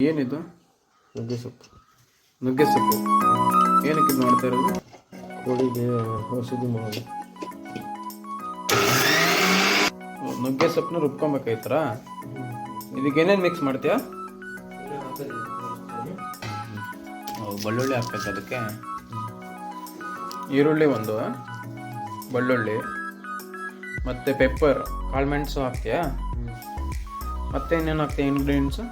ಏನಿದು? ನುಗ್ಗೆ ಸೊಪ್ಪು ನುಗ್ಗೆ ಸೊಪ್ಪು ಏನಕ್ಕೆ ಇದು ಮಾಡ್ತಾ ಇರೋದು? ಕೋಳಿಗೆ ಔಷಧಿ ಮಾಡೋದು ಓ, ನುಗ್ಗೆ ಸೊಪ್ಪನ್ನ ರುಬ್ಕೊಬೇಕಾಯ್ತರ? ಇದಕ್ಕೆ ಏನೇನು ಮಿಕ್ಸ್ ಮಾಡ್ತೀಯಾ? ಓ, ಬೆಳ್ಳುಳ್ಳಿ ಹಾಕ್ಬೇಕು ಅದಕ್ಕೆ. ಈರುಳ್ಳಿ ಒಂದು ಬೆಳ್ಳುಳ್ಳಿ ಮತ್ತು ಪೆಪ್ಪರ್ ಕಾಳು ಮೆಣಸು ಹಾಕ್ತೀಯಾ? ಮತ್ತೆ ಇನ್ನೇನು ಹಾಕ್ತೀಯ ಇಂಗ್ರೀಡಿಯೆಂಟ್ಸು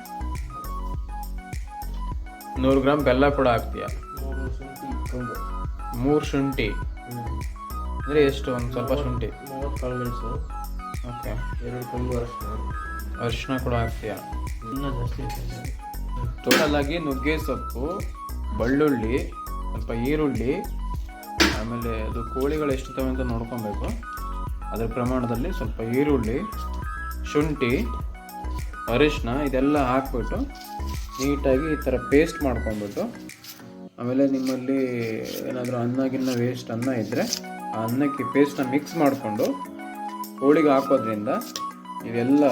ನೂರು ಗ್ರಾಮ್ ಬೆಲ್ಲ ಕೂಡ ಹಾಕ್ತೀಯ? ಮೂರು ಶುಂಠಿ. ಅಂದರೆ ಎಷ್ಟು? ಒಂದು ಸ್ವಲ್ಪ ಶುಂಠಿ. ಮೂವತ್ತು ಕಾಳು ಓಕೆ. ಎರಡು ಕೊಂಬು ಅರಿಶಿನ ಅರಿಶಿನ ಕೂಡ ಹಾಕ್ತೀಯ? ಇನ್ನೂ ಜಾಸ್ತಿ ಟೋಟಲ್ ಆಗಿ ನುಗ್ಗೆ ಸೊಪ್ಪು ಬೆಳ್ಳುಳ್ಳಿ ಸ್ವಲ್ಪ ಈರುಳ್ಳಿ ಆಮೇಲೆ ಅದು ಕೋಳಿಗಳು ಎಷ್ಟಿದ್ದಾವೆ ಅಂತ ನೋಡ್ಕೊಬೇಕು. ಅದರ ಪ್ರಮಾಣದಲ್ಲಿ ಸ್ವಲ್ಪ ಈರುಳ್ಳಿ ಶುಂಠಿ ಅರಿಶಿನ ಇದೆಲ್ಲ ಹಾಕ್ಬಿಟ್ಟು ನೀಟಾಗಿ ಈ ಥರ ಪೇಸ್ಟ್ ಮಾಡ್ಕೊಂಬಿಟ್ಟು ಆಮೇಲೆ ನಿಮ್ಮಲ್ಲಿ ಏನಾದರೂ ಅನ್ನ ಗಿನ್ನ ವೇಸ್ಟ್ ಅನ್ನ ಇದ್ದರೆ ಆ ಅನ್ನಕ್ಕೆ ಪೇಸ್ಟ್ನ ಮಿಕ್ಸ್ ಮಾಡಿಕೊಂಡು ಕೋಳಿಗೆ ಹಾಕೋದ್ರಿಂದ ಇದೆಲ್ಲ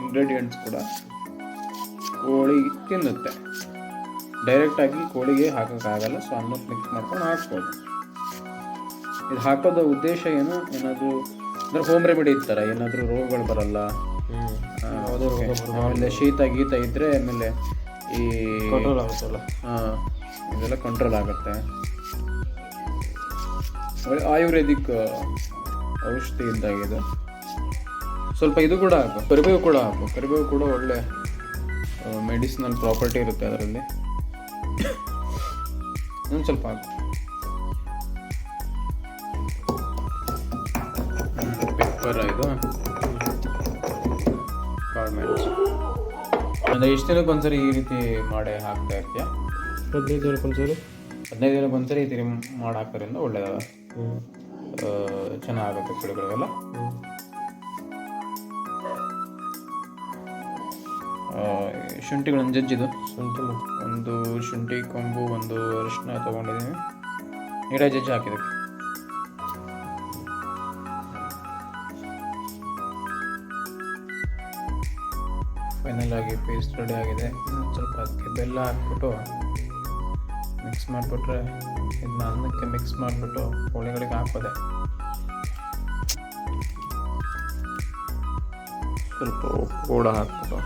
ಇಂಗ್ರೀಡಿಯೆಂಟ್ಸ್ ಕೂಡ ಕೋಳಿ ತಿನ್ನುತ್ತೆ. ಡೈರೆಕ್ಟಾಗಿ ಕೋಳಿಗೆ ಹಾಕೋಕ್ಕಾಗಲ್ಲ ಸೊ ಅನ್ನಕ್ಕೆ ಮಿಕ್ಸ್ ಮಾಡ್ಕೊಂಡು ಹಾಕ್ಬೋದು. ಇದು ಹಾಕೋದ ಉದ್ದೇಶ ಏನು? ಏನಾದರೂ ಅಂದರೆ ಹೋಮ್ ರೆಮಿಡಿ ಇರ್ತಾರೆ ಏನಾದರೂ ರೋಗಗಳು ಬರಲ್ಲ? ಆಮೇಲೆ ಶೀತ ಗೀತ ಇದ್ದರೆ ಆಮೇಲೆ ಈ ಕಂಟ್ರೋಲ್ ಆಗುತ್ತಲ್ಲ? ಹಾಂ ಇದೆಲ್ಲ ಕಂಟ್ರೋಲ್ ಆಗುತ್ತೆ. ಆಯುರ್ವೇದಿಕ್ ಔಷಧಿ ಇದ್ದಾಗಿದೆ. ಸ್ವಲ್ಪ ಇದು ಕೂಡ ಹಾಕು ಕರಿಬೇವು ಕೂಡ ಹಾಕು. ಕರಿಬೇವು ಕೂಡ ಒಳ್ಳೆ ಮೆಡಿಸಿನಲ್ ಪ್ರಾಪರ್ಟಿ ಇರುತ್ತೆ ಅದರಲ್ಲಿ. ಇನ್ನೊಂದು ಸ್ವಲ್ಪ ಹಾಕು. ಪೆಪ್ಪರ್ ಇದು. ಅಂದರೆ ಎಷ್ಟು ದಿನಕ್ಕೊಂದ್ಸರಿ ಈ ರೀತಿ ಮಾಡಿ ಹಾಕ್ತಾ ಇರ್ತೀಯ? ಹದಿನೈದು ದಿನಕ್ಕೆ ಒಂದ್ಸರಿ. ಹದಿನೈದು ದಿನಕ್ಕೊಂದ್ಸರಿ ಈ ರೀತಿ ಮಾಡಿ ಹಾಕೋದ್ರಿಂದ ಒಳ್ಳೆಯದ ಹ್ಞೂ ಚೆನ್ನಾಗುತ್ತೆ ಗಿಡಗಳಿಗೆಲ್ಲ? ಹ್ಞೂ ಶುಂಠಿಗಳನ್ನು ಜಜ್ಜಿದು ಶುಂಠಿ ಒಂದು ಶುಂಠಿ ಕೊಂಬು ಒಂದು ಅರಿಶಿನ ತೊಗೊಂಡಿದ್ದೀನಿ. ನೀರಾಗಿ ಜಜ್ಜಿ ಹಾಕಿದಕ್ಕೆ ಫೈನಲ್ ಆಗಿ ಪೇಸ್ಟ್ ರೆಡಿ ಆಗಿದೆ. ಸ್ವಲ್ಪ ಅದಕ್ಕೆ ಬೆಲ್ಲ ಹಾಕ್ಬಿಟ್ಟು ಮಿಕ್ಸ್ ಮಾಡಿಬಿಟ್ರೆ ಇದನ್ನ ಅನ್ನಕ್ಕೆ ಮಿಕ್ಸ್ ಮಾಡಿಬಿಟ್ಟು ಕೋಳಿಗಳಿಗೆ ಹಾಕೋದೆ. ಸ್ವಲ್ಪ ಉಪ್ಪು ಕೂಡ ಹಾಕ್ಬಿಟ್ಟು.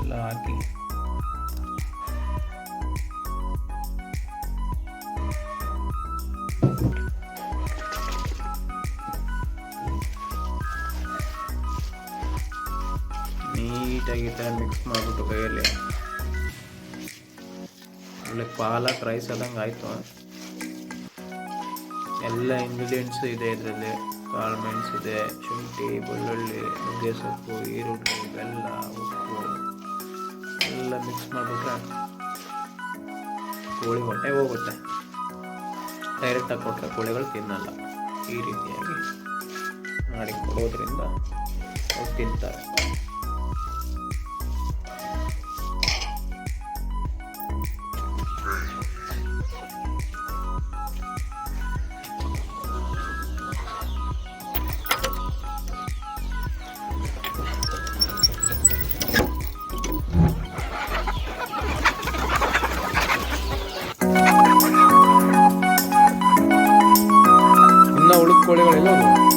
ಎಲ್ಲ ಹಾಕಿ. ನೀಟಾಗಿ ಈ ಥರ ಮಿಕ್ಸ್ ಮಾಡಿಬಿಟ್ಟು ಕೈಯಲ್ಲಿ. ಒಳ್ಳೆ ಪಾಲಕ್ ರೈಸ್ ಆದಂಗೆ ಆಯಿತು. ಎಲ್ಲ ಇಂಗ್ರೀಡಿಯೆಂಟ್ಸ್ ಇದೆ ಇದರಲ್ಲಿ. ಮೆಣಸು ಇದೆ, ಶುಂಠಿ, ಬೆಳ್ಳುಳ್ಳಿ ನುಗ್ಗೆ ಸೊಪ್ಪು ಈರುಳ್ಳಿ, ಬೆಲ್ಲ, ಉಪ್ಪು. ಎಲ್ಲ ಮಿಕ್ಸ್ ಮಾಡಿಬಿಟ್ರೆ ಕೋಳಿ ಹೊಟ್ಟೆ ಹೋಗುತ್ತೆ. ಡೈರೆಕ್ಟಾಗಿ ಕೊಟ್ಟರೆ ಕೋಳಿಗಳು ತಿನ್ನಲ್ಲ. ಈ ರೀತಿಯಾಗಿ ಮಾಡಿ ಕೊಡೋದ್ರಿಂದ ಅವು ತಿಂತಾರೆ. ಉಳಿದ ಕೋಳಿಗಳಿಲ್ಲ ಬರ್ತಾವ